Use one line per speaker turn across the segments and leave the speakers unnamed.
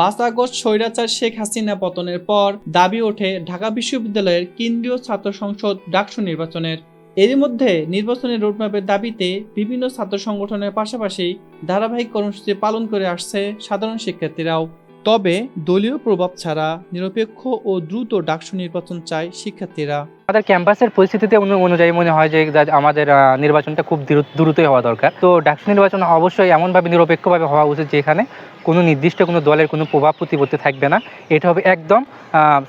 পাঁচ আগস্ট স্বৈরাচার শেখ হাসিনা পতনের পর দাবি ওঠে ঢাকা বিশ্ববিদ্যালয়ের কেন্দ্রীয় ছাত্র সংসদ ডাকসু নির্বাচনের। এরই মধ্যে নির্বাচনের রোডম্যাপের দাবিতে বিভিন্ন ছাত্র সংগঠনের পাশাপাশি ধারাবাহিক কর্মসূচি পালন করে আসছে সাধারণ শিক্ষার্থীরাও। তবে দলীয় প্রভাব ছাড়া নিরপেক্ষ ও দ্রুত ডাকসু নির্বাচন চায় শিক্ষার্থীরা।
আমাদের ক্যাম্পাসের পরিস্থিতিতে অনুযায়ী মনে হয় যে আমাদের নির্বাচনটা খুব দ্রু- দ্রুতই হওয়া দরকার। তো ডাকসু নির্বাচন অবশ্যই এমনভাবে নিরপেক্ষভাবে হওয়া উচিত যেখানে কোনো নির্দিষ্ট কোনো দলের কোনো প্রভাব প্রতিপত্তি থাকবে না। এটা হবে একদম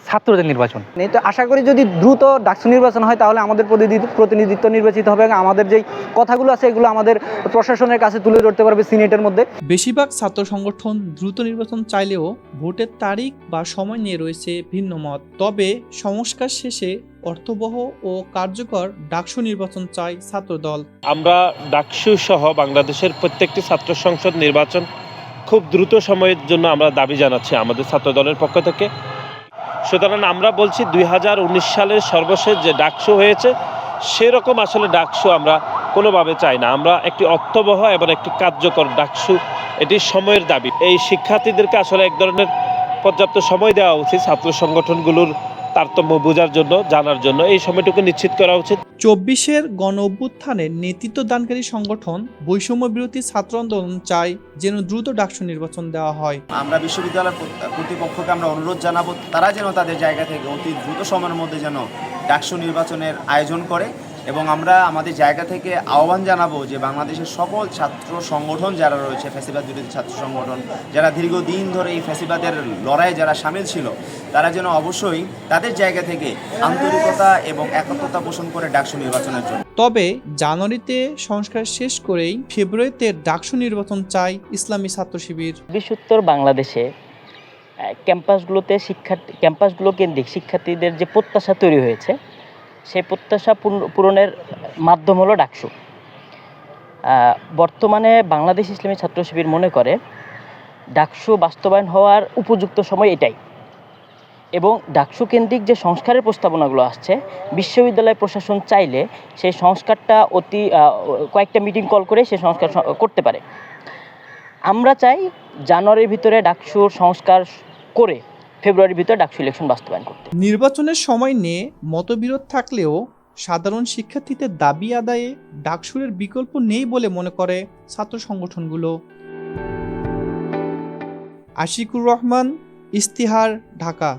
ছাত্রদের নির্বাচন।
এই তো আশা করি যদি দ্রুত ডাকসু নির্বাচন হয় তাহলে আমাদের প্রতিনিধি- প্রতিনিধিত্ব নির্বাচিত হবে এবং আমাদের যেই কথাগুলো আছে এগুলো আমাদের প্রশাসনের কাছে তুলে ধরতে পারবে সিনেটের মধ্যে।
বেশিরভাগ ছাত্র সংগঠন দ্রুত নির্বাচন চাইলেও ভোটের তারিখ বা সময় নিয়ে রয়েছে ভিন্ন মত। তবে সংস্কার শেষে অর্থবহ ও কার্যকর ডাকসু নির্বাচন চায় ছাত্রদল।
আমরা ডাকসু সহ বাংলাদেশের প্রত্যেকটি ছাত্র সংসদ নির্বাচন খুব দ্রুত সময়ের জন্য আমরা দাবি জানাচ্ছি আমাদের ছাত্র দলের পক্ষ থেকে। সুতরাং আমরা বলছি দুই হাজার উনিশ সালের সর্বশেষ যে ডাকসু হয়েছে, সেরকম আসলে ডাকসু আমরা কোনোভাবে চাই না। আমরা একটি অর্থবহ এবং একটি কার্যকর ডাকসু এটি সময়ের দাবি। এই শিক্ষার্থীদেরকে আসলে এক ধরনের পর্যাপ্ত সময় দেওয়া উচিত ছাত্র সংগঠনগুলোর তারতম্য বোঝার জন্য জানার জন্য এই সময়টুকু নিশ্চিত করা উচিত।
চব্বিশের গণ অভ্যুত্থানের নেতৃত্ব দানকারী সংগঠন বৈষম্য বিরোধী ছাত্র আন্দোলন চায় যেন দ্রুত ডাকসু নির্বাচন দেওয়া হয়।
আমরা বিশ্ববিদ্যালয় কর্তৃপক্ষকে আমরা অনুরোধ জানাব তারা যেন তাদের জায়গা থেকে অতি দ্রুত সময়ের মধ্যে যেন ডাকসু নির্বাচনের আয়োজন করে। এবং আমরা আমাদের জায়গা থেকে আহ্বান জানাব যে বাংলাদেশের সকল ছাত্র সংগঠন যারা রয়েছে ফ্যাসিবাদ বিরোধী ছাত্র সংগঠন যারা দীর্ঘদিন ধরে এই ফ্যাসিবাদের লড়াইয়ে যারা সামিল ছিল তারা যেন অবশ্যই তাদের জায়গা থেকে আন্তরিকতা এবং একত্রতা পোষণ করে ডাকসু নির্বাচনের জন্য।
তবে জানুয়ারিতে সংস্কার শেষ করেই ফেব্রুয়ারিতে ডাকসু নির্বাচন চায় ইসলামী ছাত্র শিবির।
বিশ্বত্তর বাংলাদেশে ক্যাম্পাসগুলোতে শিক্ষার্থী ক্যাম্পাসগুলো কেন্দ্রিক শিক্ষার্থীদের যে প্রত্যাশা তৈরি হয়েছে সেই প্রত্যাশা পূর্ণ- পূরণের মাধ্যম হলো ডাকসু। বর্তমানে বাংলাদেশ ইসলামী ছাত্র শিবির মনে করে ডাকসু বাস্তবায়ন হওয়ার উপযুক্ত সময় এটাই। এবং ডাকসু কেন্দ্রিক যে সংস্কারের প্রস্তাবনাগুলো আসছে, বিশ্ববিদ্যালয় প্রশাসন চাইলে সেই সংস্কারটা অতি কয়েকটা মিটিং কল করে সেই সংস্কার করতে পারে। আমরা চাই জানুয়ারির ভিতরে ডাকসুর সংস্কার করে ফেব্রুয়ারির ভিতরে ডাকসু ইলেকশন বাস্তবায়ন করতে।
নির্বাচনের সময় নিয়ে মতবিরোধ থাকলেও সাধারণ শিক্ষার্থীদের দাবি আদায়ে ডাকসুরের বিকল্প নেই বলে মনে করে ছাত্র সংগঠনগুলো। আশিকুর রহমান ইস্তিহার ঢাকা।